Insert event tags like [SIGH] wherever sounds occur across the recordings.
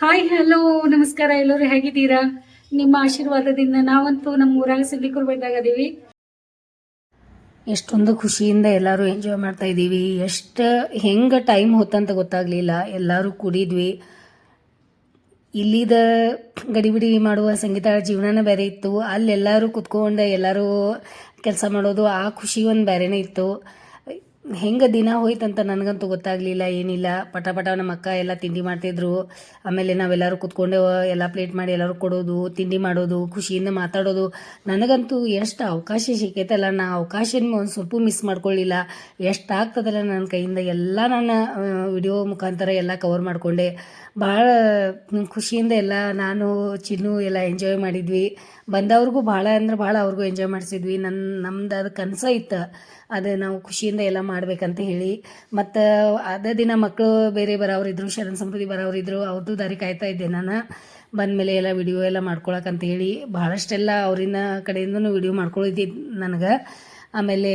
Hi hello ನಮಸ್ಕಾರ ಎಲ್ಲರೂ ಹೇಗಿದ್ದೀರಾ? ನಿಮ್ಮ ಆಶೀರ್ವಾದದಿಂದ ನಾವಂತೂ ನಮ್ಮ ಊರಾಗ ಸಿಗ್ಲಿಕ್ಕೂ ಬೆಟ್ಟದಾಗ ಅದೀವಿ ಎಷ್ಟೊಂದು ಖುಷಿಯಿಂದ ಎಲ್ಲರೂ ಎಂಜಾಯ್ ಮಾಡ್ತಾ ಇದ್ದೀವಿ ಎಷ್ಟು ಹೆಂಗೆ ಟೈಮ್ ಹೊತ್ತಂತ ಗೊತ್ತಾಗಲಿಲ್ಲ. ಎಲ್ಲರೂ ಕುಡಿದ್ವಿ. ಇಲ್ಲಿದ ಗಡಿಬಿಡಿ ಮಾಡುವ ಸಂಗೀತ ಜೀವನನೇ ಬೇರೆ ಇತ್ತು. ಅಲ್ಲೆಲ್ಲರೂ ಕುತ್ಕೊಂಡು ಎಲ್ಲರೂ ಕೆಲಸ ಮಾಡೋದು ಆ ಖುಷಿ ಒಂದು ಬೇರೆನೇ ಇತ್ತು. ಹೆಂಗೆ ದಿನ ಹೋಯ್ತಂತ ನನಗಂತೂ ಗೊತ್ತಾಗಲಿಲ್ಲ, ಏನಿಲ್ಲ. ಪಟ ಪಟ ನಮ್ಮ ಅಕ್ಕ ಎಲ್ಲ ತಿಂಡಿ ಮಾಡ್ತಿದ್ರು. ಆಮೇಲೆ ನಾವೆಲ್ಲರೂ ಕುತ್ಕೊಂಡು ಎಲ್ಲ ಪ್ಲೇಟ್ ಮಾಡಿ ಎಲ್ಲರೂ ಕೊಡೋದು, ತಿಂಡಿ ಮಾಡೋದು, ಖುಷಿಯಿಂದ ಮಾತಾಡೋದು. ನನಗಂತೂ ಎಷ್ಟು ಅವಕಾಶ ಸಿಕ್ಕೈತಲ್ಲ, ನಾ ಅವಕಾಶ ಒಂದು ಸ್ವಲ್ಪ ಮಿಸ್ ಮಾಡ್ಕೊಳ್ಳಿಲ್ಲ ಎಷ್ಟು ಆಗ್ತದಲ್ಲ ನನ್ನ ಕೈಯಿಂದ ಎಲ್ಲ ನನ್ನ ವಿಡಿಯೋ ಮುಖಾಂತರ ಎಲ್ಲ ಕವರ್ ಮಾಡಿಕೊಂಡೆ. ಭಾಳ ಖುಷಿಯಿಂದ ಎಲ್ಲ ನಾನು, ಚಿನ್ನು ಎಲ್ಲ ಎಂಜಾಯ್ ಮಾಡಿದ್ವಿ. ಬಂದವ್ರಿಗೂ ಭಾಳ ಅಂದ್ರೆ ಭಾಳ ಅವ್ರಿಗೂ ಎಂಜಾಯ್ ಮಾಡಿಸಿದ್ವಿ. ನನ್ನ ನಮ್ದು ಅದು ಕನಸು ಇತ್ತು. ಅದು ನಾವು ಖುಷಿಯಿಂದ ಎಲ್ಲ ಮಾಡ್ಬೇಕಂತ ಹೇಳಿ. ಮತ್ತು ಅದೇ ದಿನ ಮಕ್ಕಳು ಬೇರೆ ಬರೋರಿದ್ರು ಶರಣ ಸಂಪತಿ ಬರೋರಿದ್ರು ಅವ್ರದ್ದು ದಾರಿ ಕಾಯ್ತಾ ಇದ್ದೆ ನಾನು. ಬಂದಮೇಲೆ ಎಲ್ಲ ವಿಡಿಯೋ ಎಲ್ಲ ಮಾಡ್ಕೊಳಕಂತ ಹೇಳಿ ಭಾಳಷ್ಟೆಲ್ಲ ಅವರಿನ ಕಡೆಯಿಂದನೂ ವಿಡಿಯೋ ಮಾಡ್ಕೊಳ್ಳಿದ್ದಿದ್ದು ನನಗೆ. ಆಮೇಲೆ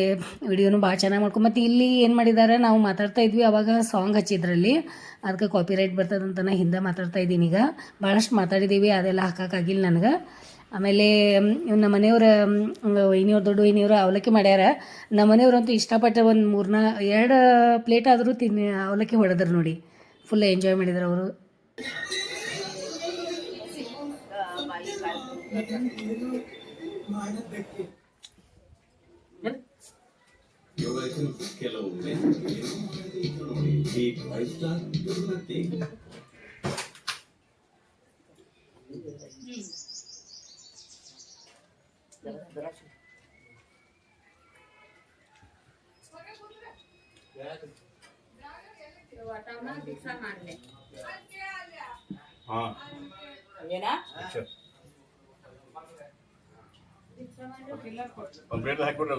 ವಿಡಿಯೋನು ಭಾಳ ಚೆನ್ನಾಗಿ ಮಾಡ್ಕೊ, ಮತ್ತು ಇಲ್ಲಿ ಏನು ಮಾಡಿದ್ದಾರೆ ನಾವು ಮಾತಾಡ್ತಾ ಇದ್ವಿ, ಅವಾಗ ಸಾಂಗ್ ಹಚ್ಚಿದ್ರಲ್ಲಿ. ಅದಕ್ಕೆ ಕಾಪಿರೈಟ್ ಬರ್ತದಂತ ನಾ ಹಿಂದೆ ಮಾತಾಡ್ತಾ ಇದ್ದೀನಿ ಈಗ. ಭಾಳಷ್ಟು ಮಾತಾಡಿದ್ದೀವಿ ಅದೆಲ್ಲ ಹಾಕೋಕ್ಕಾಗಿಲ್ಲ ನನಗೆ. ಆಮೇಲೆ ನಮ್ಮ ಮನೆಯವ್ರ ವೈನಿಯವ್ರು ದೊಡ್ಡ ವೈನಿಯವರು ಅವಲಕ್ಕಿ ಮಾಡ್ಯಾರ. ನಮ್ಮ ಮನೆಯವ್ರಂತೂ ಇಷ್ಟಪಟ್ಟು ಒಂದು ಮೂರ್ನಾ, ಎರಡು ಪ್ಲೇಟ್ ಆದರೂ ತಿನ್ನಿ, ಅವಲಕ್ಕಿ ಹೊಡೆದ್ರು ನೋಡಿ. ಫುಲ್ ಎಂಜಾಯ್ ಮಾಡಿದ್ರು ಅವರು. ಫೈವ್ ಸ್ಟಾರ್ ಮತ್ತೆ ಒಂದು ಪ್ಲೇಟ್ ಹಾಕ್ಬಿಟ್ರೆ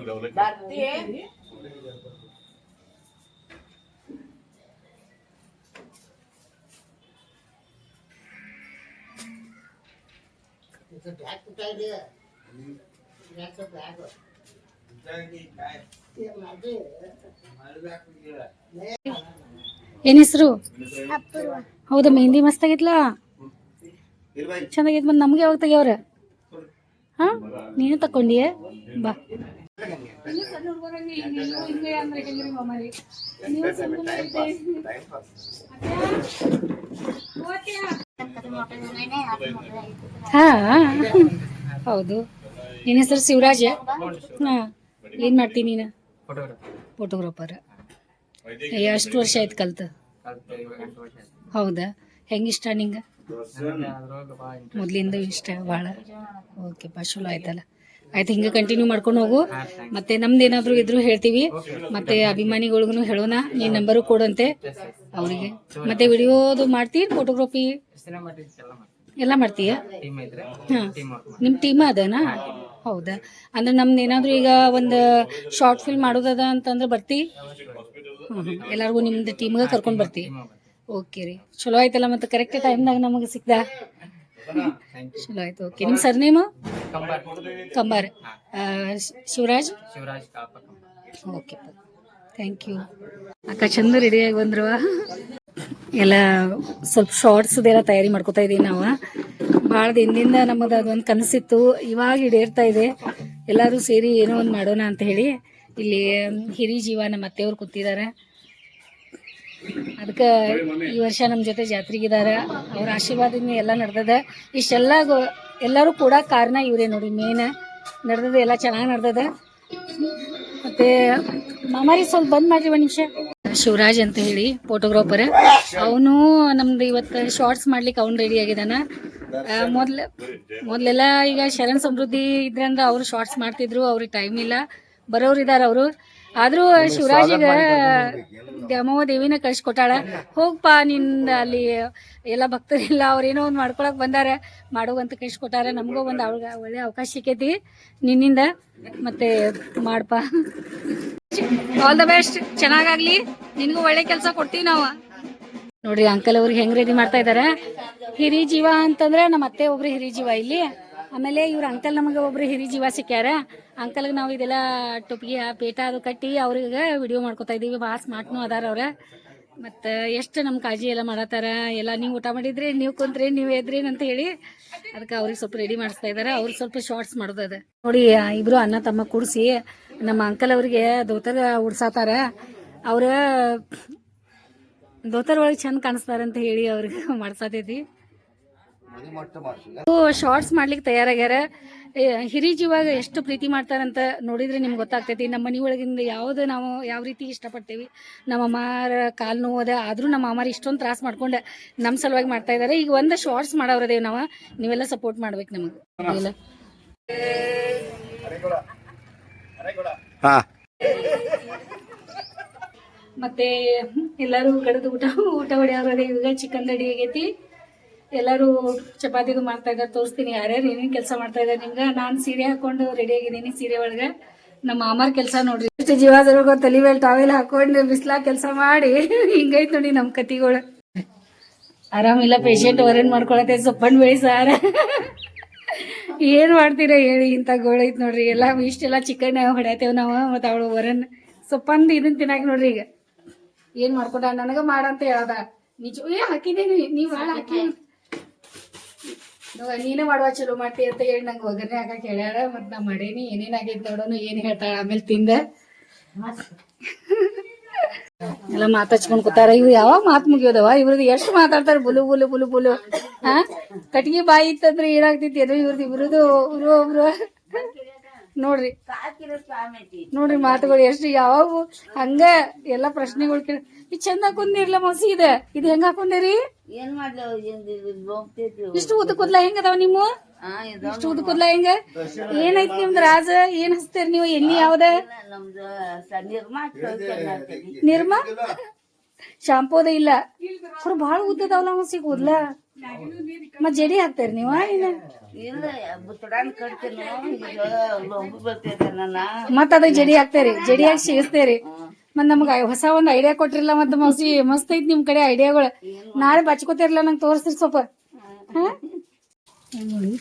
ಅವಲಕ್ಕಿ ಏನ್ ಹೆಸರು? ಹೌದಾ, ಮೆಹಂದಿ ಮಸ್ತ್ ಆಗಿತ್ಲ ಚೆನ್ನಾಗೈತ್ ಮತ್ತೆ ನಮ್ಗೆ ಯಾವಾಗ ತೆಗಿಯವ್ರ? ಹಾ? ನೀನು ತಕೊಂಡಿಯ ಬಾ. ಹಾ. ಹೌದು. ನಿನ್ನ ಹೆಸರು ಶಿವರಾಜ? ಹಾ ಏನ್ ಮಾಡ್ತೀನಿ ನೀನು? ಫೋಟೋಗ್ರಾಫರ್ ಎಷ್ಟು ವರ್ಷ ಆಯ್ತು ಕಲ್ತ. ಹೌದಾ? ಹೆಂಗಿಷ್ಟ ನಿಂಗೆ? ಮೊದ್ಲಿಂದ ಇಷ್ಟ ಭಾಳ. ಓಕೆ ಚಲೋ ಆಯ್ತಲ್ಲ. ಆಯ್ತು ಹಿಂಗೆ ಕಂಟಿನ್ಯೂ ಮಾಡ್ಕೊಂಡು ಹೋಗು. ಮತ್ತೆ ನಮ್ದು ಏನಾದರೂ ಇದ್ರು ಹೇಳ್ತೀವಿ. ಮತ್ತೆ ಅಭಿಮಾನಿಗಳಿಗೂ ಹೇಳೋಣ. ನೀನ್ ನಂಬರು ಕೊಡಂತೆ ಅವರಿಗೆ. ಮತ್ತೆ ವಿಡಿಯೋದು ಮಾಡ್ತೀನಿ ಫೋಟೋಗ್ರಫಿ ಎಲ್ಲ ಮಾಡ್ತೀಯ? ಹಾಂ. ನಿಮ್ಮ ಟೀಮ್ ಅದನಾ? ಹೌದಾ? ಅಂದ್ರೆ ನಮ್ದು ಏನಾದರೂ ಈಗ ಒಂದು ಶಾರ್ಟ್ ಫಿಲ್ಮ್ ಮಾಡೋದದ ಅಂತಂದ್ರೆ ಬರ್ತಿ? ಹ್ಞೂ ಹ್ಞೂ ಎಲ್ಲರಿಗೂ ನಿಮ್ದು ಟೀಮ್ಗೆ ಕರ್ಕೊಂಡು ಬರ್ತಿ? ಓಕೆ ರೀ. ಚಲೋ ಆಯ್ತಲ್ಲ ಮತ್ತೆ ಕರೆಕ್ಟ್ ಟೈಮ್ದಾಗ ನಮಗೆ ಸಿಕ್ದ? ಚಲೋ ಆಯ್ತು. ಓಕೆ ನಿಮ್ಮ surname Kambar. Shivaraj? Okay thank you ಅಕ್ಕ ಚಂದ ರೆಡಿಯಾಗಿ ಬಂದ್ರವ ಎಲ್ಲ ಸ್ವಲ್ಪ ಶಾರ್ಟ್ಸ್ದೆಲ್ಲ ತಯಾರಿ ಮಾಡ್ಕೋತಾ ಇದೀವಿ ನಾವು. ಭಾಳ ದಿನದಿಂದ ನಮ್ಮದು ಅದೊಂದು ಕನಸಿತ್ತು. ಇವಾಗ ಈಡೇರ್ತಾ ಇದೆ. ಎಲ್ಲರೂ ಸೇರಿ ಏನೋ ಒಂದು ಮಾಡೋಣ ಅಂತ ಹೇಳಿ ಇಲ್ಲಿ ಹಿರಿ ಜೀವ ನಮ್ಮ ಅತ್ತೆಯವ್ರು ಕೂತಿದ್ದಾರೆ ಅದಕ್ಕೆ ಈ ವರ್ಷ ನಮ್ಮ ಜೊತೆ ಜಾತ್ರೆಗಿದ್ದಾರೆ ಅವ್ರ ಆಶೀರ್ವಾದದಿಂದ ಎಲ್ಲ ನಡೆದದ. ಇಷ್ಟೆಲ್ಲ ಎಲ್ಲರೂ ಕೂಡ ಕಾರಣ ಇವರೇ ನೋಡಿ ಮೇನ್ ನಡೆದದ ಎಲ್ಲ ಚೆನ್ನಾಗಿ ನಡೆದದ. ಮತ್ತೆ ಮಾಮಾರಿ ಸ್ವಲ್ಪ ಬಂದ್ ಮಾಡಿರಿ ಒಂದು ನಿಮಿಷ. ಶಿವರಾಜ್ ಅಂತ ಹೇಳಿ ಫೋಟೋಗ್ರಾಫರ್ ಅವನು ನಮ್ದು ಇವತ್ತು ಶಾರ್ಟ್ಸ್ ಮಾಡ್ಲಿಕ್ಕೆ ಅವ್ನು ರೆಡಿ ಆಗಿದಾನ ಆ, ಮೊದ್ಲ ಮೊದ್ಲೆಲ್ಲ ಈಗ ಶರಣ್ ಸಮೃದ್ಧಿ ಇದ್ರಂದ್ರೆ ಅವ್ರು ಶಾರ್ಟ್ಸ್ ಮಾಡ್ತಿದ್ರು ಅವ್ರಿಗೆ ಟೈಮ್ ಇಲ್ಲ. ಬರೋರು ಇದಾರೆ ಅವರು. ಆದ್ರೂ ಶಿವರಾಜಿಗ ದ್ಯಾಮವ್ವ ದೇವಿನ ಕಳ್ಸಿಕೊಟ್ಟಾಳ. ಹೋಗ್ಪಾ ನಿಂದ ಅಲ್ಲಿ ಎಲ್ಲ ಭಕ್ತರಿಲ್ಲ ಅವ್ರೇನೋ ಒಂದು ಮಾಡ್ಕೊಳಕ್ ಬಂದಾರ. ಮಾಡುವಂತ ಕಳ್ಸಿಕೊಟ್ಟಾರ. ನಮಗೂ ಒಂದು ಅವ್ರಿಗೆ ಒಳ್ಳೆ ಅವಕಾಶ ಸಿಕ್ಕೈತಿ ನಿನ್ನಿಂದ. ಮತ್ತೆ ಮಾಡಪ್ಪ ಆಲ್ ದ ಬೆಸ್ಟ್ ಚೆನ್ನಾಗಾಗ್ಲಿ. ನಿನಗೂ ಒಳ್ಳೆ ಕೆಲಸ ಕೊಡ್ತೀವಿ ನಾವು. ನೋಡ್ರಿ ಅಂಕಲ್ ಅವ್ರಿಗೆ ಹೆಂಗ್ ರೆಡಿ ಮಾಡ್ತಾ ಇದಾರೆ? ಹಿರಿ ಜೀವ ಅಂತಂದ್ರೆ ನಮ್ಮ ಅತ್ತೆ ಒಬ್ರು ಹಿರಿ ಜೀವ ಇಲ್ಲಿ. ಆಮೇಲೆ ಇವ್ರ ಅಂಕಲ್ ನಮಗೆ ಒಬ್ರು ಹಿರಿ ಜೀವ ಸಿಕ್ಕ್ಯಾರ ಅಂಕಲ್ಗೆ ನಾವು ಇದೆಲ್ಲ ಟೊಪ್ಪಿಗೆ ಪೇಟ ಅದು ಕಟ್ಟಿ ಅವ್ರಿಗೆ ವಿಡಿಯೋ ಮಾಡ್ಕೊತಾ ಇದೀವಿ. ಭಾಳ ಸ್ಮಾರ್ಟ್ನು ಅದಾರ ಅವ್ರ. ಮತ್ತು ಎಷ್ಟು ನಮ್ಮ ಕಾಳಜಿ ಎಲ್ಲ ಮಾಡತ್ತಾರ? ಎಲ್ಲ ನೀವು ಊಟ ಮಾಡಿದ್ರಿ, ನೀವು ಕುಂತ್ರಿ, ನೀವು ಎದ್ರಿ ಅಂತ ಹೇಳಿ ಅದಕ್ಕೆ ಅವ್ರಿಗೆ ಸ್ವಲ್ಪ ರೆಡಿ ಮಾಡಿಸ್ತಾ ಇದ್ದಾರೆ ಅವ್ರಿಗೆ ಸ್ವಲ್ಪ ಶಾರ್ಟ್ಸ್ ಮಾಡೋದದ ನೋಡಿ ಇಬ್ರು ಅಣ್ಣ, ತಮ್ಮ ಕೂಡಿಸಿ ನಮ್ಮ ಅಂಕಲ್ ಅವರಿಗೆ ದೋತರ ಉಡ್ಸಾತಾರ. ಅವ್ರ ದೋತರ ಒಳಗೆ ಚಂದ ಕಾಣಿಸ್ತಾರ ಅಂತ ಹೇಳಿ ಅವ್ರಿಗೆ [LAUGHS] ಮಾಡ್ಸಾತೈತಿ ಶಾರ್ಟ್ಸ್ ಮಾಡ್ಲಿಕ್ಕೆ ತಯಾರಾಗ್ಯಾರ. ಏ, ಹಿರಿ ಜೀವಾಗ ಎಷ್ಟು ಪ್ರೀತಿ ಮಾಡ್ತಾರಂತ ನೋಡಿದ್ರೆ ನಿಮ್ಗೆ ಗೊತ್ತಾಗ್ತೈತಿ. ನಮ್ಮ ಮನೆ ಒಳಗಿಂದ ಯಾವ್ದು ನಾವು ಯಾವ ರೀತಿ ಇಷ್ಟಪಡ್ತೇವಿ. ನಮ್ಮ ಅಮ್ಮಾರ ಕಾಲು ನೋವದ ಆದ್ರೂ ನಮ್ಮ ಅಮ್ಮಾರ ಇಷ್ಟೊಂದು ತ್ರಾಸ ಮಾಡ್ಕೊಂಡು ನಮ್ಮ ಸಲುವಾಗಿ ಮಾಡ್ತಾ ಇದಾರೆ. ಈಗ ಒಂದು ಶಾರ್ಟ್ಸ್ ಮಾಡೋರದೇವ್ ನಾವು. ನೀವೆಲ್ಲ ಸಪೋರ್ಟ್ ಮಾಡ್ಬೇಕು ನಮಗೆ. ಇಲ್ಲ ಹಾ. ಮತ್ತೆ ಎಲ್ಲರೂ ಕಡೆದು ಊಟ ಊಟ ಹೊಡೆಯೋರದೇ ಇವಾಗ ಚಿಕನ್ ರೆಡಿ ಆಗೈತಿ. ಎಲ್ಲರೂ ಚಪಾತಿದು ಮಾಡ್ತಾ ಇದ್ದಾರೆ. ತೋರಿಸ್ತೀನಿ ಯಾರ್ಯಾರು ಏನೇನು ಕೆಲಸ ಮಾಡ್ತಾ ಇದ್ದಾರೆ ನಿಮ್ಗೆ. ನಾನು ಸೀರೆ ಹಾಕೊಂಡು ರೆಡಿ ಆಗಿದ್ದೀನಿ ಸೀರೆ ಒಳಗೆ. ನಮ್ಮ ಮಾಮಾರ್ ಕೆಲಸ ನೋಡ್ರಿ. ಇಷ್ಟು ಜೀವ ಜರುಗೋ ತಲೆ ಮೇಲೆ ಟಾವೆಲ್ ಹಾಕೊಂಡು ಬಿಸ್ಲಾಗ ಕೆಲಸ ಮಾಡಿ. ಹಿಂಗೈತ್ ನೋಡಿ ನಮ್ಮ ಕತಿಗಳು. ಆರಾಮಿಲ್ಲ ಪೇಷಂಟ್ ಹೊರನ್ ಮಾಡ್ಕೊಳತ್ತೆ. ಸೊಪ್ಪನ್ ಬೆಳಿ ಸಾರ. ಏನ್ ಮಾಡ್ತೀರಾ ಹೇಳಿ ಇಂಥ ಗೋಳೈತ್ ನೋಡ್ರಿ. ಎಲ್ಲ, ಇಷ್ಟೆಲ್ಲ ಚಿಕನ್ ಹೊಡ್ಯಾತೇವ್ ನಾವು. ಮತ್ತೆ ಅವಳು ಹೊರನ್ ಸೊಪ್ಪಂದು ಇದನ್ನ ತಿನ್ನಾಕ ನೋಡ್ರಿ ಈಗ. ಏನ್ ಮಾಡ್ಕೊಂಡ? ನನಗ ಮಾಡಂತ ಹೇಳ್ದ. ನಿಜ ಏ ಹಾಕಿದೇನಿ ನೀವ್ ಹಾಳ ಹಾಕಿ. ನೀನೇ ಮಾಡುವ ಚಲೋ ಮಾಡ್ತಿ ಅಂತ ಹೇಳಿ ನಂಗೆ ಒಗ್ಗರಣೆ ಹಾಕಕ್ ಹೇಳ್ಯಾರ. ಮತ್ ನಾ ಮಾಡೇನಿ. ಏನೇನ್ ಆಗೈತಿ ನೋಡೋನು, ಏನ್ ಹೇಳ್ತಾಳ ಆಮೇಲೆ ತಿಂದ. ಎಲ್ಲ ಮಾತಾಡ್ಸ್ಕೊಂಡ್ ಕೂತಾರ. ಇವ್ ಯಾವಾಗ ಮಾತ್ ಮುಗಿಯೋದವ? ಇವ್ರದ್ದು ಎಷ್ಟು ಮಾತಾಡ್ತಾರ? ಬುಲು ಬುಲು ಬುಲು ಬುಲು. ಹಾ? ಕಟ್ಗಿ ಬಾಯಿ ಇತ್ತಂದ್ರೆ ಏನಾಗ್ತಿತ್ತು? ಇವ್ರದ್ದು ಇವ್ರದ್ದು ಒಬ್ರು ಒಬ್ರು. ನೋಡ್ರಿ. ನೋಡ್ರಿ ಮಾತುಗಳು ಎಷ್ಟು ಯಾವಾಗ ಹಂಗ ಎಲ್ಲ ಪ್ರಶ್ನೆಗಳು ಕೇಳ. ಇದು ಚಂದ ಹಾಕೊಂಡಿರ್ಲ ಮಸಿ ಇದೆ. ಇದು ಹೆಂಗ ಹಾಕೊಂಡಿರಿ? ಏನ್ ಮಾಡ್ಲೋ ಇಷ್ಟು ಉದ್ದ ಕೂದ್ಲ ಹೆಂಗ ಅದಾವ ನಿಮ್ಮ? ಇಷ್ಟು ಉದ್ದ ಕೂದ್ಲ ಹೆಂಗ? ಏನೈತಿ ನಿಮ್ದು ರಾಜ? ಏನ್ ಹಚ್ತೀರಿ ನೀವು? ಎಣ್ಣಿ ಯಾವ್ದ? ನಿರ್ಮಾ ಶಾಂಪೂ ನಿರ್ಮಾ? ಶಾಂಪೂದ ಇಲ್ಲ. ಅವ್ರು ಭಾಳ ಉದ್ದದವಲ್ಲ ಮಸಿ ಕೂದ್ಲ. ಮತ್ ಜಡಿ ಹಾಕ್ತಾರ ನೀವ ಮತ್ ಅದ ಜಡಿ ಹಾಕ್ತಾರಿ ಜಡಿ ಹಾಕಿ ಸಿಗಿಸ್ತೇರಿ. ಮತ್ ನಮ್ಗ ಹೊಸ ಒಂದ್ ಐಡಿಯಾ ಕೊಟ್ಟಿರಲ್ಲ ಮತ್ ಮಸಿ ಮಸ್ತ್ ಐತಿ ನಿಮ್ ಕಡೆ ಐಡಿಯಾಗಳು ನಾಳೆ ಬಚ್ಕೋತಿರ್ಲ ನಂಗೆ ತೋರಿಸ್ತೀರಿ ಸ್ವಲ್ಪ.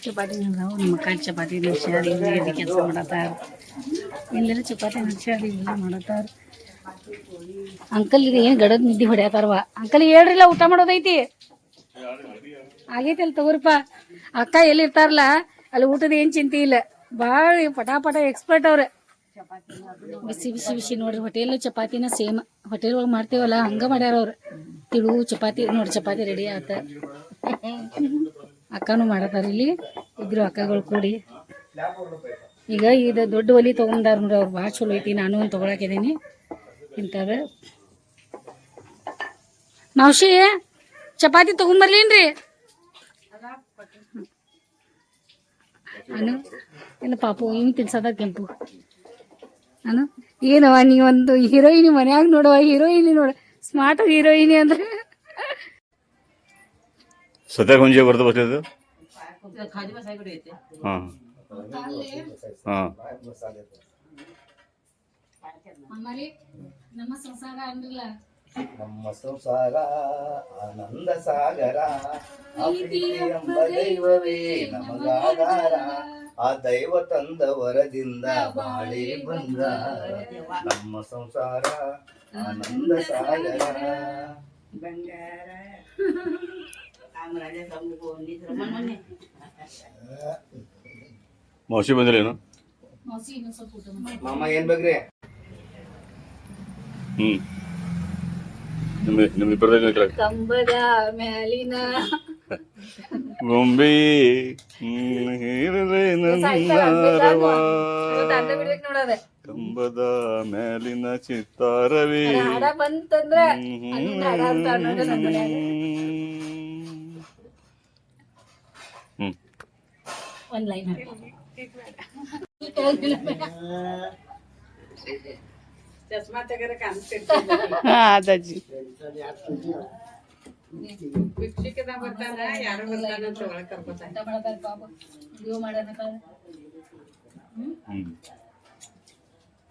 ಚಪಾತಿ ನಾವು ನಮ್ಮ ಅಕ್ಕ ಚಪಾತಿ ಇಲ್ಲಿ ಕೆಲಸ ಮಾಡತ್ತಾರ. ಇಲ್ಲ ಚಪಾತಿ ನಡ್ಸ್ಯಾರ ಇಲ್ಲ ಮಾಡತ್ತಾರ. ಅಂಕಲ್ ಇದು ಏನ್ ಗಡದ್ ನಿದ್ದೆ ಹೊಡ್ಯಾತಾರವ ಅಂಕಲ್ ಹೇಳ್ರಿಲ್ಲ ಊಟ ಮಾಡೋದೈತಿ? ಆಗೈತಿ ಅಲ್ಲಿ ತಗೋರಿಪ್ಪ. ಅಕ್ಕ ಎಲ್ಲಿರ್ತಾರಲ್ಲ, ಅಲ್ಲಿ ಊಟದ ಏನ್ ಚಿಂತೆ ಇಲ್ಲ. ಭಾಳ ಪಟಾಪಟ ಎಕ್ಸ್ಪರ್ಟ್ ಅವ್ರ. ಬಿಸಿ ಬಿಸಿ ಬಿಸಿ ನೋಡ್ರಿ ಹೋಟೆಲ್ ಚಪಾತಿನ ಸೇಮ್ ಹೋಟೆಲ್ ಒಳಗೆ ಮಾಡ್ತೇವಲ್ಲ, ಹಂಗ ಮಾಡ್ಯಾರ ಅವ್ರು. ತಿಳು, ಚಪಾತಿ ನೋಡ್ರಿ ಚಪಾತಿ ರೆಡಿ ಆತ. ಅಕ್ಕನೂ ಮಾಡತಾರ ಇಲ್ಲಿ. ಇಬ್ರು ಅಕ್ಕಗಳು ಕೂಡಿ. ಈಗ ಇದು ದೊಡ್ಡ ಒಲಿ ತಗೊಂಡಾರ ನೋಡ್ರಿ ಅವ್ರು. ಭಾಳ ಚಲೋ ಐತಿ, ನಾನು ಒಂದು ತಗೊಳಕಿದ್ದೀನಿ ಇಂಥದ ಮಾವಶಿ, ಚಪಾತಿ ತಗೊಂಬರ್ಲೇನ್ರಿ ಅನು? ಏನು ಪಾಪು ಹಿಂಗೆ ತಿನ್ಸದ ಕೆಂಪು. ಅನು? ಏನವ ನೀ ಒಂದು ಹೀರೋಯಿನಿ ಮನ್ಯಾಗ ನೋಡುವ ಹೀರೋಯಿನಿ ನೋಡ ಸ್ಮಾರ್ಟ್ ಹೀರೋಯಿನಿ ಅಂದ್ರೆ? ಸದ್ಯ ಗುಂಜಿ ಬರ್ದು ಬರ್ತಿದ್ದು? ಹಾಂ. ಹಾಂ. ನಮ್ಮ ಸಂಸಾರ ಅಂದ್ರಲ್ಲ ನಮ್ಮ ಸಂಸಾರ ಆನಂದ ಸಾಗರ ಎಂಬ ದೈವವೇ ನಮಗಾಧಾರ ಆ ದೈವ ತಂದ ವರದಿಂದ ಬಾಳಿ ಬಂದ. ನಮ್ಮ ಸಂಸಾರ ಆನಂದ ಸಾಗರ. ಬಂಗಾರ. ಮೌಸಿ ಬಂದಿಲ್ಲೇನು ಮಾಮ ಏನ್ ಬೇಕ್ರಿ? ಹ್ಮ್. ಕಂಬದ ಮ್ಯಾಲಿನ ಗೊಂಬೆ ಹ್ಮ್, ಹೀರಲೆ ನಂದಾರವ. ಇವತ್ತು ಅನ್ನ ಬಿಡ್ಬೇಕು ನೋಡದ ಕಂಬದ ಮೇಲಿನ ಚಿತ್ತಾರವೇ ಹಾಡ ಬಂತಂದ್ರ ಅಲ್ಲಿಂದ ಹಾಡ ಅಂತ ಅನ್ನೋದು ನನ್ನ ಮನ್ಯಾಗ. ಹ್ಮ್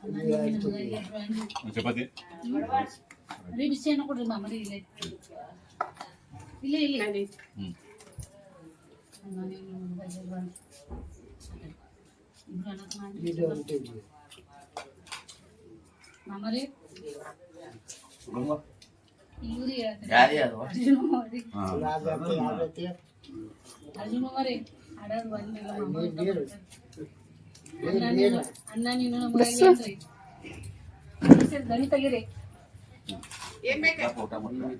ಒಂದ್ ಲೈನ್ ಅದಜ್ಜಿ ವಿಡಿಯೋ ಮಾಡಬೇಕ ಹ್ಮ್ ಚಪಾತಿ ಬರೀ ಬಿಸಿ ಹಣ್ಣು ಕೊಡ್ರಿ ಮಾಮರಿ ಇಲ್ಲೇ ಇಲ್ಲೇ ಇಲ್ಲಿ ಹ್ಮ್ ಇಲ್ಲ ಮಾಮರಿ ಇವ್ರಿ ಯಾರೇ ಅದು ಅರ್ಜುನ್ ಮಾಮರಿ ಅರ್ಜುನ್ ಮಾಮರಿ ಆಡೋದು ಬಂದಿಲ್ಲ ಮಾಮ ಅಣ್ಣ ನೀನು- ಅಣ್ಣ ನೀನು ನಮ್ಗೆ ಏನ್ರಿ? ಸರಿ, ದನಿ ತೆಗೀರಿ. ಊಟ ಮಾಡ್ತಾರೆ?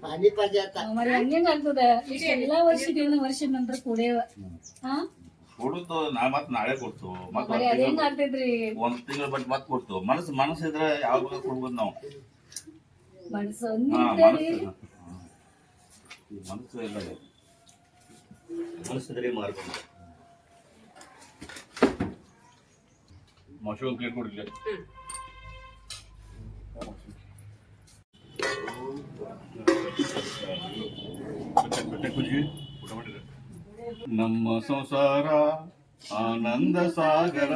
ಮಾಮರಿ ಹಂಗೇಂಗ್ ಆಗ್ತದ ಇಷ್ಟೆಲ್ಲಾ ವರ್ಷದಿಂದ ವರ್ಷದ ನಂತರ ಕೂಡ ಹಾ? ಕೊಡುದು ನಾ ಮತ್ ನಾಳೆ ಕೊಡ್ತು. ಮತ್ ಮಾಮರಿ ಅದ ಹೆಂಗ್ ಆಗ್ತೈತ್ರಿ? ಒಂದ್ ತಿಂಗಳ ಬಟ್ ಮತ್ ಕೊಡ್ತು. ಮನಸ್ಸು ಮನಸ್ಸು ಇದ್ರೆ ಯಾವ ಬೇಕಾದ್ರೆ ಕೊಡ್ಬೋದು ನಾವು? ಮನಸ್ಸು ಹಾ ಮನಸ್ಸು ಮನಸ್ಸು ಇಲ್ಲ ಇದು. ಮನಸ್ಸಿದ್ರೆ ಮಾರ್ಕೊಂಡು ಮೊಸರು ಪ್ಲೇಟ್ ಕೊಡ್ಲಿ. ನಮ್ಮ ಸಂಸಾರ ಆನಂದ ಸಾಗರ.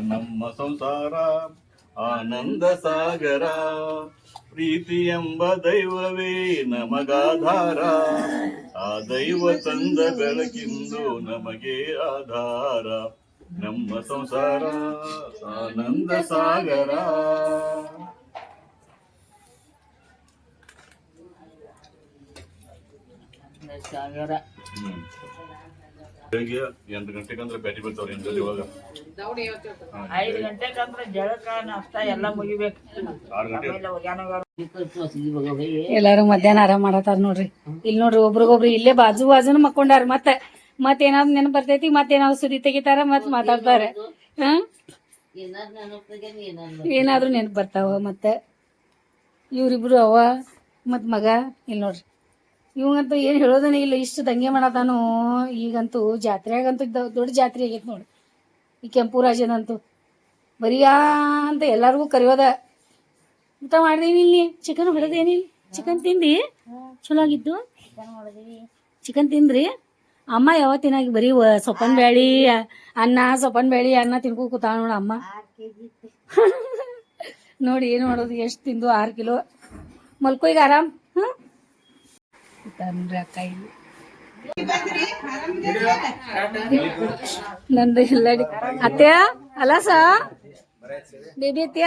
ನಮ್ಮ ಸಂಸಾರ ಆನಂದ ಸಾಗರ. ಪ್ರೀತಿ ಎಂಬ ದೈವವೇ ನಮಗಾಧಾರ. ಆ ದೈವ ತಂದ ಬೆಳಕಿಂದು ನಮಗೆ ಆಧಾರ. ನಮ್ಮ ಸಂಸಾರ ಆನಂದ ಸಾಗರ. ಸಾಗರ. ಬೆಳಿಗ್ಗೆ ಎಂಟು ಗಂಟೆಗೆ ಅಂದ್ರೆ ಬ್ಯಾಟಿ ಬರ್ತಾವ್ರಿ ಎಂಟು ಇವಾಗ ಐದು ಗಂಟೆಗಂದ್ರೆ ಜಳಕ ನಾಷ್ಟ ಎಲ್ಲ ಮುಗಿಬೇಕು. ಆರು ಗಂಟೆ. ಆಮೇಲೆ ಒಗ್ಯಾನ ಹೊಸಿಗೆ ಹೋಗಿ ಎಲ್ಲಾರು ಮಧ್ಯಾಹ್ನ ಆರಾಮ ಮಾಡತಾರ ನೋಡ್ರಿ. ಇಲ್ಲಿ ನೋಡ್ರಿ ಒಬ್ರಿಗೊಬ್ರು ಇಲ್ಲೇ ಬಾಜು ಬಾಜುನು ಮಕ್ಕೊಂಡಾರ ಮತ್ತೆ. ಮತ್ತೇನಾದ್ರು ನೆನಪು ಬರ್ತೈತಿ ಮತ್ತೇನಾದ್ರು ಸುದ್ದಿ ತೆಗಿತಾರ ಮತ್ ಮಾತಾಡ್ತಾರೆ. ಹಾ? ಏನಾದ್ರು ನೆನಪಿಗೆ ಏನಾದ್ರು ಏನಾದ್ರೂ ನೆನಪು ಬರ್ತಾವ ಮತ್ತೆ. ಇವ್ರಿಬ್ರು ಅವ ಮತ್ ಮಗ ಇಲ್ಲಿ ನೋಡ್ರಿ. ಇವಂಗಂತೂ ಏನ್ ಹೇಳೋದನೇ ಇಲ್ಲ, ಇಷ್ಟು ದಂಗೆ ಮಾಡತಾನು ಈಗಂತೂ ಜಾತ್ರೆಗಂತೂ ದ- ದೊಡ್ಡ ಜಾತ್ರೆ ಆಗೈತೆ ನೋಡಿ. ಈ ಕೆಂಪು ರಾಜನಂತೂ. ಬರಿಯಾ ಅಂತ ಎಲ್ಲರಿಗೂ ಕರೆಯೋದ. ಊಟ ಮಾಡಿದೀನಿ ಇಲ್ಲಿ. ಚಿಕನ್ ಹೊಡೆದೇನಿ. ಚಿಕನ್ ತಿಂದಿ? ಚಲೋ ಆಗಿದ್ದು ಚಿಕನ್ ತಿಂದ್ರಿ? ಅಮ್ಮ ಯಾವತ್ತಿನಾಗಿ ಬರೀ ಸೊಪ್ಪನ್ ಬ್ಯಾಳಿ, ಅನ್ನ ಸೊಪ್ಪನ್ ಬ್ಯಾಳಿ, ಅನ್ನ ತಿನ್ಕೊ ಕೂತಾಳ ನೋಡ ಅಮ್ಮ. [LAUGHS] ನೋಡಿ ಏನು ಮಾಡೋದು, ಎಷ್ಟು ತಿಂದು ಆರು ಕಿಲೋ. ಮಲ್ಕೋ ಈಗ ಆರಾಮ್ ಹಾಂ ನೋಡ್ರಿ ಅಕ್ಕ ಇಲ್ಲಿ ನಂದು ಇಲ್ಲ ಅತ್ಯ ಅಲ್ಲ ಸಾ ಬೇಬಿ ಅತ್ಯ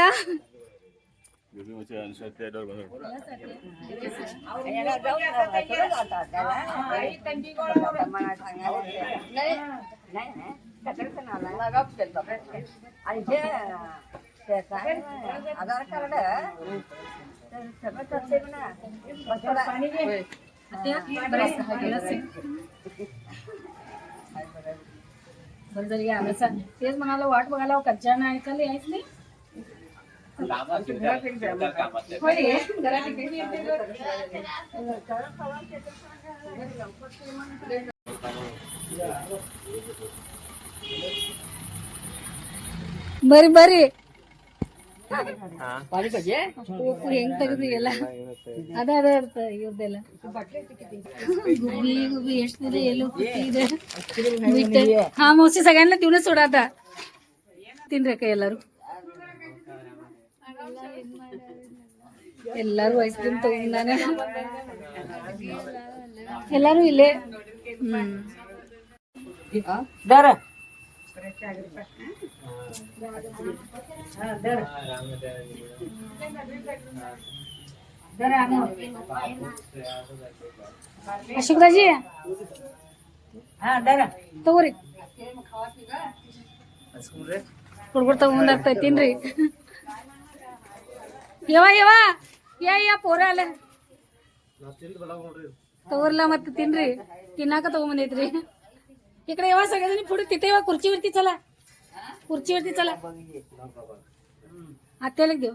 बरं जरी सांग तेच म्हणाला वाट बघायला कच्च्या ना ऐकायला यायच नाही. बरी बरी. ಹೆಂಗ್ ತೆಗೆದು ಎಲ್ಲ ಅದೇ ಅದೇ ಅರ್ಥ ಇವ್ರದ್ದೆಲ್ಲ ಗುಬ್ಬಿ ಗುಬ್ಬಿ ಎಷ್ಟಿದೆ ಎಲ್ಲೂ ಇದೆ ಹಾ. ಮೋಸಿ ಸಗಣ್ಣ ತಿನ್ನ ಸುಡಾತ ತಿನ್ರಕ ಎಲ್ಲಾರು ಎಲ್ಲಾರು ವಯಸ್ಸಿನ ತಗೊಂಡಾನೆ ಎಲ್ಲಾರು ಇಲ್ಲೇ ಹ್ಮ್ ಅಶೋಕರಾಜಿ ಹಾ ದರ ತಗೋರಿ ಹುಡ್ಗುರ್ ತಗೊಂಡಾಗ್ತೈ ತಿನ್ರಿ ಯವ ಯವ ಯಾ ಯಾ ಪೋರ ಅಲ್ಲ ತಗೋರ್ಲ ಮತ್ತೆ ತಿನ್ರಿ ತಿನ್ನಾಕ ತಗೊಂಬಂದೈತ್ರಿ इकडे येवा सगळेजणी पुढे तिथे येवा खुर्चीवरती चला. खुर्चीवरती चला. आत्याला देऊ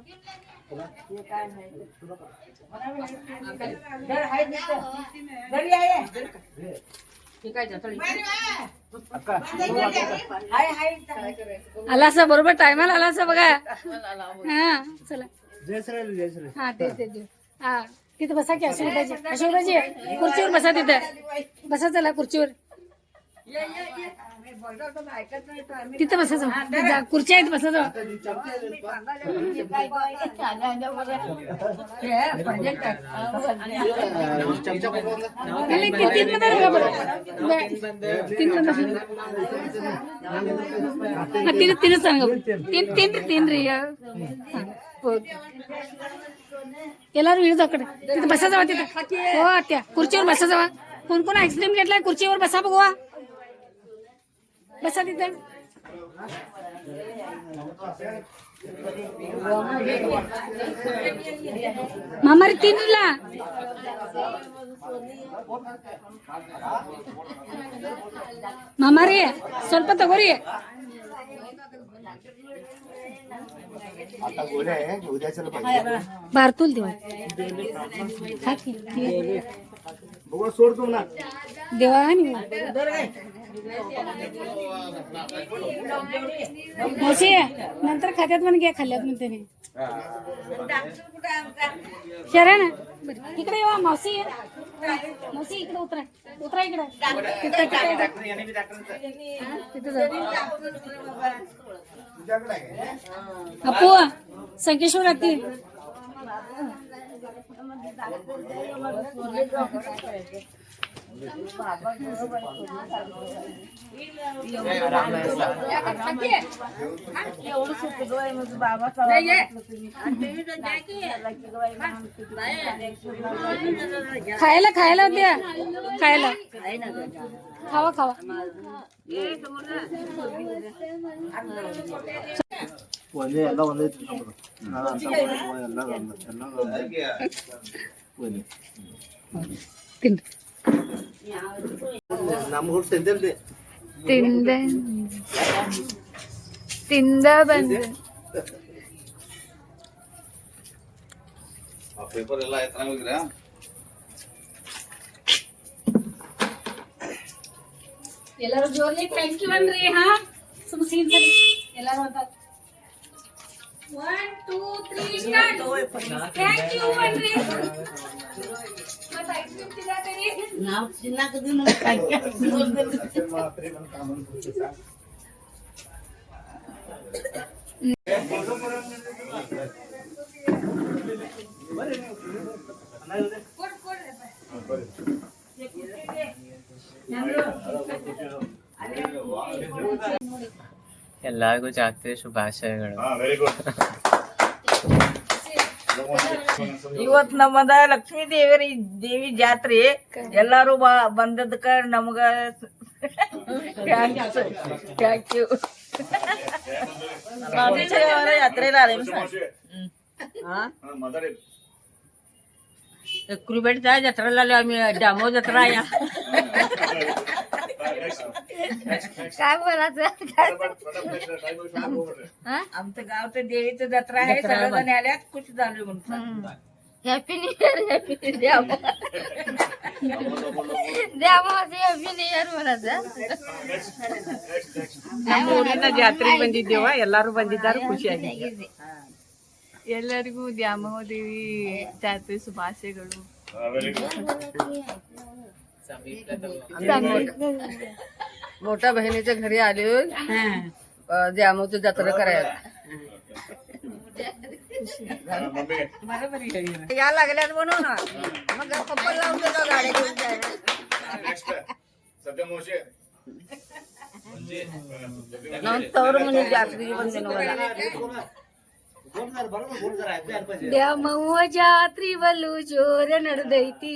आला असा बरोबर टायमाला आला असा बघा. हा चला. हा तेच ते देऊ हा तिथे बसा की अशोकराजी अशोकराजी खुर्चीवर बसा तिथं. बसा चला खुर्चीवर. तिथं बसायचं खुर्च्या आहेत तीन तीनच सांग. तीन तीन तीन ರೀ ಎಲ್ಲಾರು ಇಳಿದು तिथं बसा जावा तिथं. हो त्या खुर्चीवर बसा जावा. कोण कोण आईस्क्रीम घेतलाय? खुर्चीवर बसा बघवा Basalin din. Mama Retinula. Mama Re, solpa tagori. Bartul dewa. Hati. Bawa sor mana? Dewa ni. मावशी नंतर खात्यात पण घ्या खाल्ल्यात म्हणते त्याने. शरण इकडे येवा मावशी. मावशी इकडे उतरा. उतरा इकडे. अपू संकेश्वर आती खायला खायला द्या खायला काय ना गं. खावा खावा ಒಂದೇ ಎಲ್ಲ ಒಂದೇ ತಿನ್ಕೊಂಡ್ರು. ನಾನು ಅಂತ ಎಲ್ಲ ಒಂದು- ಎಲ್ಲ ಒಂದು. ತಿನ್ರಿ ನಮ್ಗೂ ತಿಂದಿಲ್ರಿ ತಿಂದ ತಿಂದ. ಬಂದ. ಆ ಪೇಪರ್ ಎಲ್ಲ ಎತ್ತರ ಎಲ್ಲರೂ ಜೋರ್ಲಿ ಥ್ಯಾಂಕ್ ಯು ಅನ್ರಿ ಹಾ? ಸುಮ್ ಸೀನ್ ಸರಿ. ಎಲ್ಲರೂ ಅಂತ one two three start thank you ಅನ್ರಿ ಮತ್ತೆ ಐಸ್ ಕ್ರೀಮ್ ತಿನ್ನತ್ತೀರಿ ನಾವು ತಿನ್ನಕದೀವಿ ಎಲ್ಲರಿಗೂ ಜಾತ್ರೆ ಶುಭಾಶಯಗಳು ವೆರಿ ಗುಡ್ ಇವತ್ ನಮ್ಮದ ಲಕ್ಷ್ಮೀ ದೇವರಿ ದೇವಿ ಜಾತ್ರೆ ಎಲ್ಲಾರು ಬಂದದಕ್ಕ ನಮಗ ಥ್ಯಾಂಕ್ ಯು ಯಾತ್ರೆಲ್ಲ कुरुबेट जाय जत्रेला आम्ही दामो जत्रा या काय बोलायचं आमचं गाव तर देवीचं जत्रा आहे सगळेजण आल्यात खुश झालो म्हणून happy new year happy new द्या द्या माझे हॅपी न्यू इयर म्हणायचं ನಮ್ಮ ಊರಿನ ಜಾತ್ರೆಗೆ ಬಂದಿದ್ದೇವ ಎಲ್ಲಾರು ಬಂದಿದ್ದಾರೆ ಖುಷಿಯಾಗಿದೆ ಎಲ್ಲರಿಗೂ ದ್ಯಾಮೋದೇವಿ ಜಾತ್ರೆ ಶುಭಾಶಯಗಳು मोठ्या बहिणीच्या घरी आले द्यामोची जत्रा करायला. या लागल्यात म्हणून. मग पप्पा लावून देतो गाडी घेऊन जायला. नंतर म्हणजे जास्त जीवन ದ್ಯಾಮವ್ವ ಜಾತ್ರಿ ಬಲು ಜೋರ ನಡೆದೈತಿ.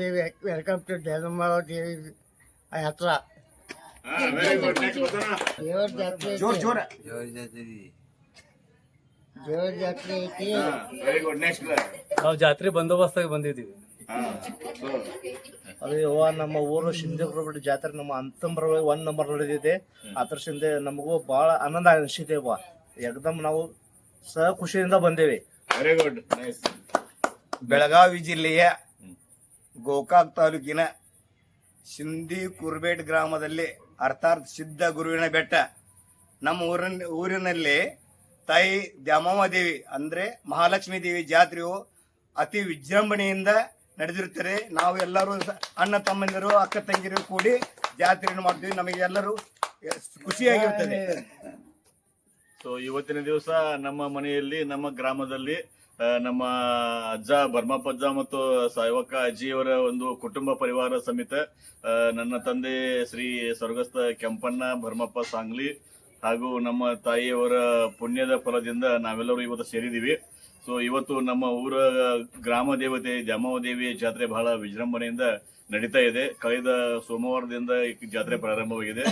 ದೇವಿ ವೆಲ್ಕಮ್ ಟು ಡ್ಯಾಮ ದೇವಿ ಹತ್ರ ದೇವರ ಜಾತ್ರೆ ಜೋರ್ ಜೋರ. ದೇವರ ಜಾತ್ರೆ ಐತಿ. ವೆರಿ ಗುಡ್ ನೆಕ್ಸ್ಟ್ ನಾವು ಜಾತ್ರೆ ಬಂದೋಬಸ್ತಾಗಿ ಬಂದಿದ್ದೀವಿ. ಅದೇ ಯವ್ವ ನಮ್ಮ ಊರು ಸಿಂಧುಪುರ ಜಾತ್ರೆ ನಮ್ಮ ಅಂತಂಬರ ಒನ್ ನಂಬರ್ ನಡೆದಿದೆ. ಅದ್ರಸಿಂದ ನಮಗೂ ಬಹಳ ಆನಂದ ಅನಿಸಿದೆ ಅವ್ವ ಏಕದಮ್ ನಾವು ಸಹ ಖುಷಿಯಿಂದ ಬಂದೇವೆ. ವೆರಿ ಗುಡ್ ನೈಸ್ ಬೆಳಗಾವಿ ಜಿಲ್ಲೆಯ ಗೋಕಾಕ್ ತಾಲೂಕಿನ ಸಿಂಧಿ ಕುರ್ಬೇಟ್ ಗ್ರಾಮದಲ್ಲಿ ಅರ್ಥಾತ್ ಸಿದ್ಧ ಗುರುವಿನ ಬೆಟ್ಟ. ನಮ್ಮ ಊರಿನ ಊರಿನಲ್ಲಿ ತಾಯಿ ದ್ಯಾಮಮ್ಮ ದೇವಿ ಅಂದ್ರೆ ಮಹಾಲಕ್ಷ್ಮಿ ದೇವಿ ಜಾತ್ರೆಯು ಅತಿ ವಿಜೃಂಭಣೆಯಿಂದ ನಡೆದಿರುತ್ತದೆ. ನಾವು ಎಲ್ಲರೂ ಅಣ್ಣ ತಮ್ಮಂದಿರು ಅಕ್ಕ ತಂಗಿರು ಕೂಡಿ ಜಾತ್ರೆಯನ್ನು ಮಾಡ್ತೀವಿ. ನಮಗೆ ಎಲ್ಲರೂ ಖುಷಿಯಾಗಿರ್ತದೆ ಸೊ ಇವತ್ತಿನ ದಿವಸ ನಮ್ಮ ಮನೆಯಲ್ಲಿ, ನಮ್ಮ ಗ್ರಾಮದಲ್ಲಿ ನಮ್ಮ ಅಜ್ಜ ಭರ್ಮಪ್ಪಜ್ಜ ಮತ್ತು ಸಾಯವಕ್ಕ ಅಜ್ಜಿಯವರ ಒಂದು ಕುಟುಂಬ ಪರಿವಾರ ಸಮೇತ ನನ್ನ ತಂದೆ ಶ್ರೀ ಸ್ವರ್ಗಸ್ಥ ಕೆಂಪಣ್ಣ ಭರ್ಮಪ್ಪ ಸಾಂಗ್ಲಿ ಹಾಗೂ ನಮ್ಮ ತಾಯಿಯವರ ಪುಣ್ಯದ ಫಲದಿಂದ ನಾವೆಲ್ಲರೂ ಇವತ್ತು ಸೇರಿದ್ದೀವಿ. ಸೊ ಇವತ್ತು ನಮ್ಮ ಊರ ಗ್ರಾಮ ದೇವತೆ ಜಾಮವ ದೇವಿ ಜಾತ್ರೆ ಬಹಳ ವಿಜೃಂಭಣೆಯಿಂದ ನಡೀತಾ ಇದೆ. ಕಳೆದ ಸೋಮವಾರದಿಂದ ಈ ಜಾತ್ರೆ ಪ್ರಾರಂಭವಾಗಿದೆ.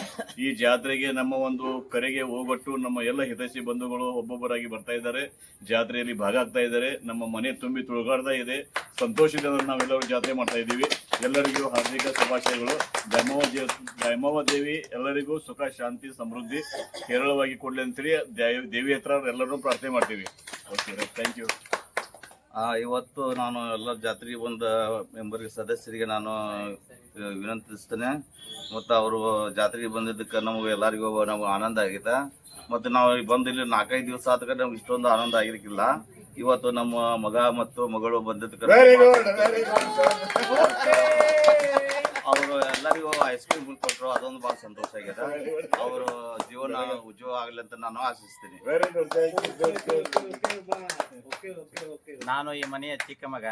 ಈ ಜಾತ್ರೆಗೆ ನಮ್ಮ ಒಂದು ಕರೆಗೆ ಹೋಗಟ್ಟು ನಮ್ಮ ಎಲ್ಲ ಹಿತೈಷಿ ಬಂಧುಗಳು ಒಬ್ಬೊಬ್ಬರಾಗಿ ಬರ್ತಾ ಇದ್ದಾರೆ. ಜಾತ್ರೆಯಲ್ಲಿ ಭಾಗ ಆಗ್ತಾ ಇದ್ದಾರೆ. ನಮ್ಮ ಮನೆ ತುಂಬಿ ತುಳುಗಾಡ್ತಾ ಇದೆ. ಸಂತೋಷದಿಂದ ನಾವೆಲ್ಲರೂ ಜಾತ್ರೆ ಮಾಡ್ತಾ ಇದ್ದೀವಿ. ಎಲ್ಲರಿಗೂ ಹಾರ್ದಿಕ ಶುಭಾಶಯಗಳು. ದೈಮವ ದೇವ್ ದ್ಯಾಮವ್ವ ದೇವಿ ಎಲ್ಲರಿಗೂ ಸುಖ, ಶಾಂತಿ, ಸಮೃದ್ಧಿ ಹೇರಳವಾಗಿ ಕೊಡ್ಲಿ ಅಂತೇಳಿ ದೇವಿ ಹತ್ರ ಎಲ್ಲರೂ ಪ್ರಾರ್ಥನೆ ಮಾಡ್ತೀವಿ. ಓಕೆ ಥ್ಯಾಂಕ್ ಯು ಇವತ್ತು ನಾನು ಎಲ್ಲ ಜಾತ್ರೆಗೆ ಬಂದ ಮೆಂಬರ್ಗೆ ಸದಸ್ಯರಿಗೆ ನಾನು ಆ, ವಿನಂತಿಸ್ತೇನೆ. ಮತ್ತು ಅವರು ಜಾತ್ರೆಗೆ ಬಂದಿದ್ದಕ್ಕೆ ನಮಗೆ ಎಲ್ಲರಿಗೂ ನಮಗೆ ಆನಂದ ಆಗೈತೆ. ಮತ್ತು ನಾವು ಬಂದು ಇಲ್ಲಿ ನಾಲ್ಕೈದು ದಿವಸ ಆದಕ್ಕೆ ನಮ್ಗೆ ಇಷ್ಟೊಂದು ಆನಂದ ಆಗಿರಕ್ಕಿಲ್ಲ ಇವತ್ತು ನಮ್ಮ ಮಗ ಮತ್ತು ಮಗಳು ಬಂದಿದ್ದಕ್ಕೆ ಅವರು ಎಲ್ಲರಿಗೂ ಐಸ್ ಕ್ರೀಮ್ ಕೊಟ್ಟರು ಅದೊಂದು ಬಹಳ ಸಂತೋಷ ಆಗಿದೆ ಅವರು ಜೀವನ ಉಜ್ವಲ ಆಗಲಿ ಅಂತ ನಾನು ಆಶಿಸ್ತೀನಿ. ನಾನು ಈ ಮನೆಯ ಚಿಕ್ಕ ಮಗ.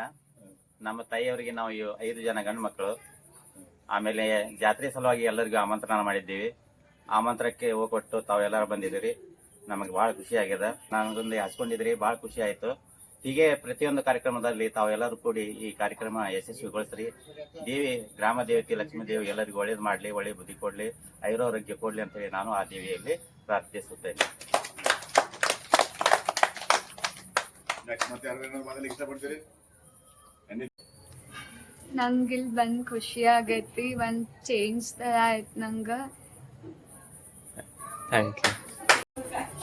ನಮ್ಮ ತಾಯಿಯವರಿಗೆ ನಾವು ಈ ಐದು ಜನ ಗಂಡು ಮಕ್ಕಳು. ಆಮೇಲೆ ಜಾತ್ರೆ ಸಲುವಾಗಿ ಎಲ್ಲರಿಗೂ ಆಮಂತ್ರಣ ಮಾಡಿದ್ದೀವಿ. ಆಮಂತ್ರಕ್ಕೆ ಹೋಗ್ಕೊಟ್ಟು ತಾವೆಲ್ಲರೂ ಬಂದಿದ್ದೀರಿ. ನಮಗೆ ಭಾಳ ಖುಷಿ ಆಗಿದೆ ನನಗೊಂದು ಹಚ್ಕೊಂಡಿದ್ರಿ ಭಾಳ ಖುಷಿ ಆಯಿತು. ಹೀಗೆ ಪ್ರತಿಯೊಂದು ಕಾರ್ಯಕ್ರಮದಲ್ಲಿ ತಾವೆಲ್ಲರೂ ಕೂಡಿ ಈ ಕಾರ್ಯಕ್ರಮ ಯಶಸ್ವಿಗೊಳಿಸ್ರಿ. ದೇವಿ ಗ್ರಾಮ ದೇವತೆ ಲಕ್ಷ್ಮೀ ದೇವಿ ಎಲ್ಲರಿಗೂ ಒಳ್ಳೇದು ಮಾಡಲಿ ಒಳ್ಳೆ ಬುದ್ಧಿ ಕೊಡಲಿ ಐರೋರೋಗ್ಯ ಕೊಡಲಿ ಅಂತೇಳಿ ನಾನು ಆ ದೇವಿಯಲ್ಲಿ ಪ್ರಾರ್ಥಿಸುತ್ತೇನೆ. ನಂಗೆ ಇಲ್ಲಿ ಬಂದು ಖುಷಿ ಆಗೈತಿ ಒಂದು ಚೇಂಜ್ ತರ ಆಯ್ತು ನಂಗೆ. ಥ್ಯಾಂಕ್ ಯು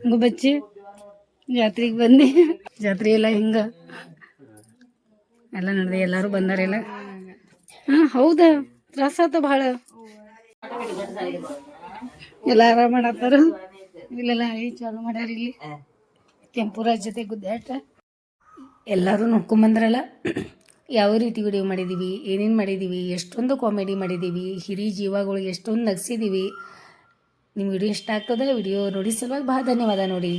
ಹಂಗ ಬಚ್ಚಿ ಜಾತ್ರೆಗೆ ಬಂದು ಜಾತ್ರೆ ಎಲ್ಲ ಹಿಂಗ ಎಲ್ಲ ನಡೆದ ಎಲ್ಲರೂ ಬಂದಾರೆಲ್ಲ ಹಾ ಹೌದಾ ತ್ರಾಸ ಆತ ಭಾಳ ಎಲ್ಲ ಆರಾಮ ಮಾಡತ್ತಾರ ಇಲ್ಲೆಲ್ಲ ಐ ಚಾಲು ಮಾಡ್ಯಾರ ಇಲ್ಲಿ ಕೆಂಪುರಾಜ್ ಜೊತೆ ಗುದ್ದಾಟ ಎಲ್ಲರೂ ನೋಡ್ಕೊಂಬಂದ್ರಲ್ಲ ಯಾವ ರೀತಿ ವಿಡಿಯೋ ಮಾಡಿದ್ದೀವಿ ಏನೇನು ಮಾಡಿದ್ದೀವಿ ಎಷ್ಟೊಂದು ಕಾಮಿಡಿ ಮಾಡಿದ್ದೀವಿ ಹಿರಿ ಜೀವಗಳು ಎಷ್ಟೊಂದು ನಗಿಸಿದ್ದೀವಿ ನಿಮ್ಮ ವಿಡಿಯೋ ಇಷ್ಟ ಆಗ್ತದೆ ವಿಡಿಯೋ ನೋಡಿ. ಸಲುವಾಗಿ ಭಾಳ ಧನ್ಯವಾದ ನೋಡಿ.